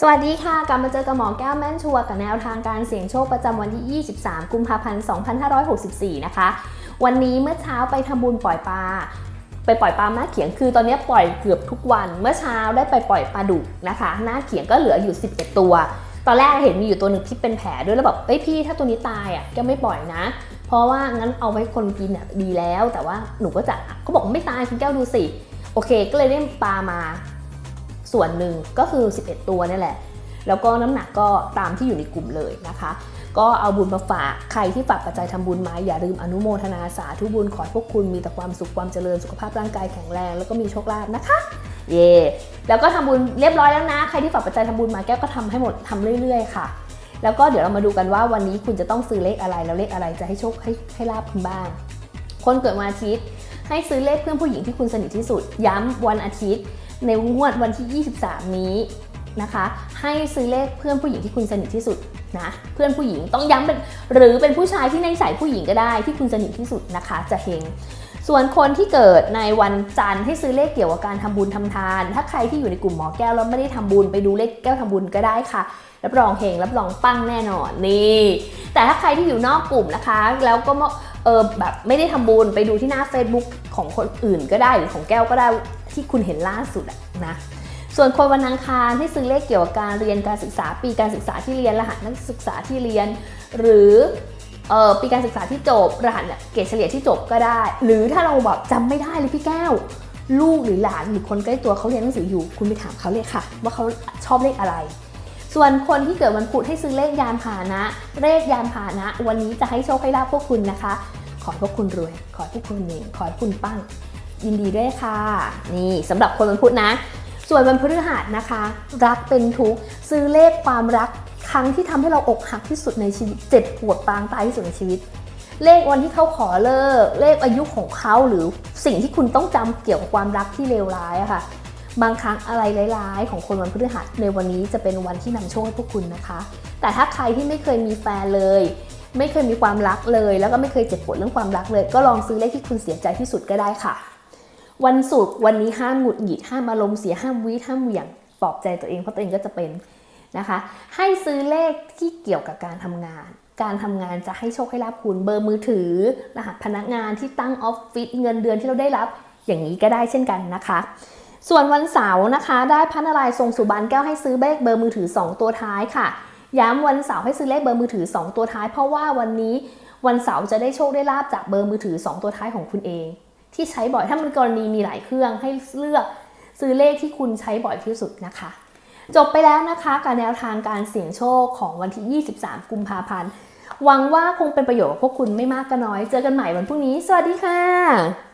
สวัสดีค่ะ กลับมาเจอกับหมอแก้วแม่นชัวกับแนวทางการเสี่ยงโชคประจำวันที่ 23 กุมภาพันธ์ 2564 นะคะ วันนี้เมื่อเช้าไปทำบุญปล่อยปลาไปปล่อยปลาหน้าเขียงคือตอนนี้ปล่อยเกือบทุกวัน เมื่อเช้าได้ไปปล่อยปลาดุกนะคะ หน้าเขียงก็เหลืออยู่ 11 ตัว ตอนแรกเห็นมีอยู่ตัวหนึ่งที่เป็นแผลด้วยแล้วแบบเอ้ยพี่ถ้าตัวนี้ตายอะแกไม่ปล่อยนะ เพราะว่างั้นเอาไว้คนกินอะดีแล้ว แต่ว่าหนูก็จะเขาบอกไม่ตายคุณแก้วดูสิโอเค ก็เลยได้ปลามา ส่วนหนึ่งก็คือ 11 ตัวนี่แหละ แล้วก็น้ำหนักก็ตามที่อยู่ในกลุ่มเลยนะคะ ก็เอาบุญมาฝากใครที่ฝากปัจจัยทำบุญมาอย่าลืมอนุโมทนาสาธุบุญขอให้พวกคุณมีแต่ความสุขความเจริญสุขภาพร่างกายแข็งแรงแล้วก็มีโชคลาภนะคะเย่แล้วก็ทำบุญเรียบร้อยแล้วนะ ใครที่ฝากปัจจัยทำบุญมาแก้วก็ทำให้หมดทำเรื่อย ๆ ค่ะ แล้วก็เดี๋ยวเรามาดูกันว่าวันนี้คุณจะต้องซื้อเลขอะไรแล้วเลขอะไรจะให้โชคให้ให้ลาบคุณบ้าง คนเกิดวันอาทิตย์ ให้ซื้อเลขเพื่อนผู้หญิงที่คุณสนิทที่สุด ย้ำวันอาทิตย์ ในงวดวันที่ 23 นี้นะคะ ให้ซื้อเลขเพื่อนผู้หญิงที่คุณสนิทที่สุดนะเพื่อนผู้หญิงต้องย้ำเป็นหรือเป็นผู้ชายที่ในสายผู้หญิงก็ได้ที่คุณสนิทที่สุดนะคะ จะเฮงส่วนคนที่เกิดในวันจันทร์ให้ซื้อเลขเกี่ยวกับการทำบุญทำทาน ถ้าใครที่อยู่ในกลุ่มหมอแก้วแล้วไม่ได้ทำบุญไปดูเลขแก้วทำบุญก็ได้ค่ะ รับรองเฮงรับรองปังแน่นอนนี่ แต่ถ้าใครที่อยู่นอกกลุ่มนะคะ แล้วก็ เออแบบไม่ได้ทำบุญไปดูที่หน้า Facebook ของคนอื่นก็ได้หรือของแก้วก็ได้ที่คุณเห็นล่าสุดอะนะส่วนคนวันอังคารให้ซื้อเลขเกี่ยวกับการเรียนการศึกษาปีการศึกษาที่เรียนรหัสนักศึกษาที่เรียน หรือเออปีการศึกษาที่จบรหัสเนี่ยเกรดเฉลี่ยที่จบก็ได้ หรือถ้าเราแบบจำไม่ได้เลยพี่แก้ว ลูกหรือหลานหรือคนใกล้ตัวเขาเรียนหนังสืออยู่ คุณไปถามเขาเลยค่ะ ว่าเขาชอบเลขอะไร ส่วนคนที่เกิดวันพุธให้ซื้อเลขยานพาหนะ เลขยานพาหนะ วันนี้จะให้โชคให้ลาภพวกคุณนะคะ ขอให้พวกคุณรวย ขอให้พวกคุณเองขอให้คุณปั้ง ยินดีด้วยค่ะ นี่สำหรับคนวันพุธนะ ส่วนวันพฤหัสนะคะ รักเป็นทุกข์ซื้อเลขความรักครั้งที่ทำให้เราอกหักที่สุดในชีวิตเจ็บปวดปางตายที่สุดในชีวิต เลขวันที่เขาขอเลิก เลขอายุของเขาหรือสิ่งที่คุณต้องจำเกี่ยวกับความรักที่เลวร้ายอะค่ะ บางครั้งอะไรร้ายๆ ของคนวันพฤหัสในวันนี้จะเป็นวันที่นำโชคให้พวกคุณนะคะ แต่ถ้าใครที่ไม่เคยมีแฟนเลย ไม่เคยมีความรักเลย แล้วก็ไม่เคยเจ็บปวดเรื่องความรักเลย ก็ลองซื้อเลขที่คุณเสียใจที่สุดก็ได้ค่ะ วันศุกร์วันนี้ห้ามหงุดหงิดห้ามอารมณ์เสียห้ามวีห้ามเหวี่ยงปลอบใจตัวเองเพราะตัวเองก็จะเป็นนะคะ ให้ซื้อเลขที่เกี่ยวกับการทำงาน การทำงานจะให้โชคให้ลาบคุณเบอร์มือถือ รหัสพนักงานที่ตั้งออฟฟิศเงินเดือนที่เราได้รับอย่างนี้ก็ได้เช่นกันนะคะ ส่วนวันเสาร์นะคะ ได้พันอะไรทรงสุบานแก้วให้ซื้อเลขเบอร์มือถือ 2 ตัวท้ายค่ะย้ำวันเสาร์ให้ซื้อเลขเบอร์มือถือ 2 ตัวท้าย เพราะว่าวันนี้วันเสาร์จะได้โชคได้ลาบจากเบอร์มือถือ 2 ตัวท้ายของคุณเอง ที่ใช้บ่อยถ้ามันกรณีมีหลายเครื่องให้เลือกซื้อเลขที่คุณใช้บ่อยที่สุดนะคะ จบไปแล้วนะคะกับแนวทางการเสี่ยงโชคของวันที่ 23 กุมภาพันธ์หวังว่าคงเป็นประโยชน์กับพวกคุณไม่มากก็น้อย เจอกันใหม่วันพรุ่งนี้ สวัสดีค่ะ